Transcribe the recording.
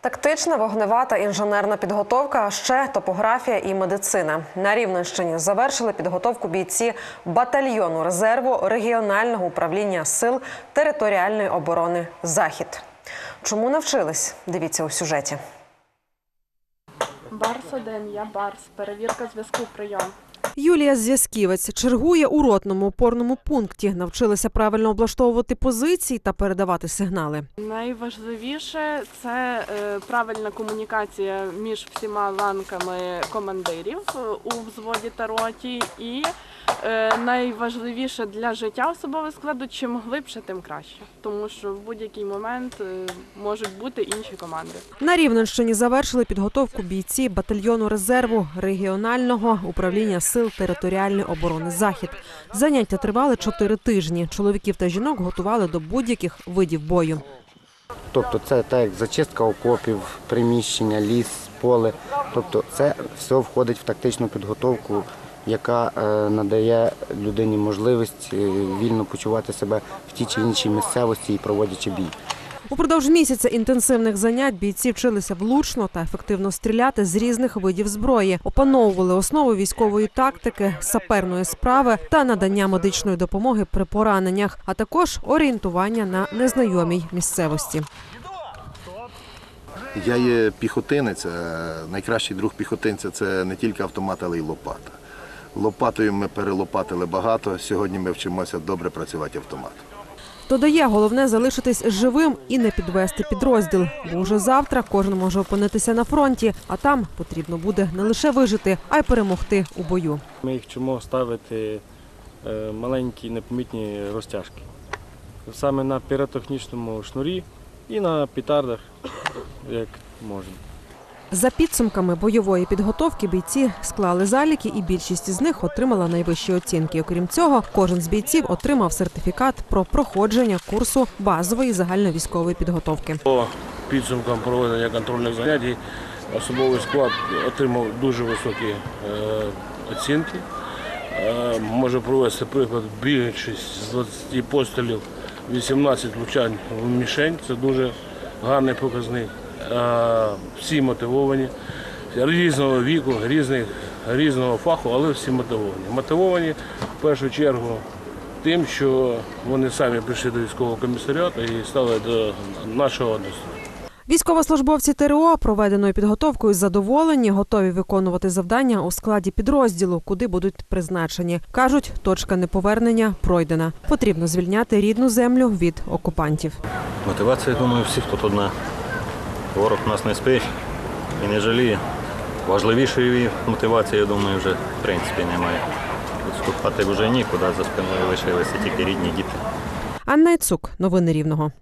Тактична, вогнева та інженерна підготовка, а ще топографія і медицина. На Рівненщині завершили підготовку бійці батальйону резерву регіонального управління сил територіальної оборони Захід. Чому навчились? Дивіться у сюжеті. Барс 1, я Барс. Перевірка зв'язку прийом. Юлія Зв'язківець чергує у ротному опорному пункті. Навчилася правильно облаштовувати позиції та передавати сигнали. Найважливіше це е, правильна комунікація між всіма ланками командирів е, у взводі та роті. І найважливіше для життя особового складу, чим глибше, тим краще. Тому що в будь-який момент е, можуть бути інші команди. На Рівненщині завершили підготовку бійці батальйону резерву регіонального управління сил територіальної оборони Захід. Заняття тривали чотири тижні. Чоловіків та жінок готували до будь-яких видів бою. Тобто це так як зачистка окопів, приміщення, ліс, поле. Тобто це все входить в тактичну підготовку, яка е, надає людині можливість е, вільно почувати себе в тій чи іншій місцевості і проводячи бій. Упродовж місяця інтенсивних занять бійці вчилися влучно та ефективно стріляти з різних видів зброї, опановували основи військової тактики, саперної справи та надання медичної допомоги при пораненнях, а також орієнтування на незнайомій місцевості. Я є піхотинець. Найкращий друг піхотинця це не тільки автомат, але й лопата. Лопатою ми перелопатили багато. Сьогодні ми вчимося добре працювати автоматом. Додає, головне залишитись живим і не підвести підрозділ. Бо вже завтра кожен може опинитися на фронті, а там потрібно буде не лише вижити, а й перемогти у бою. Ми їх вчимо ставити е, маленькі непомітні розтяжки. Саме на піротехнічному шнурі і на петардах, як можна. За підсумками бойової підготовки бійці склали заліки, і більшість з них отримала найвищі оцінки. Окрім цього, кожен з бійців отримав сертифікат про проходження курсу базової загальновійськової підготовки. По підсумкам проведення контрольних занять особовий склад отримав дуже високі е, оцінки. Е, можу провести приклад більшість з 20 пострілів, 18 влучань в мішень. Це дуже гарний показник. Всі мотивовані, різного віку, різних, різного фаху, але всі мотивовані. Мотивовані в першу чергу тим, що вони самі прийшли до військового комісаріату і стали до нашого однострою. Військовослужбовці ТРО проведеною підготовкою задоволені, готові виконувати завдання у складі підрозділу, куди будуть призначені. кажуть, точка неповернення пройдена. Потрібно звільняти рідну землю від окупантів. Мотивація, я думаю, всіх тут одна. Ворог нас не спить і не жаліє. Важливішої мотивації, я думаю, вже в принципі немає. Відступати вже нікуди, за спиною лишилися тільки рідні діти. Анна Яцук, новини Рівного.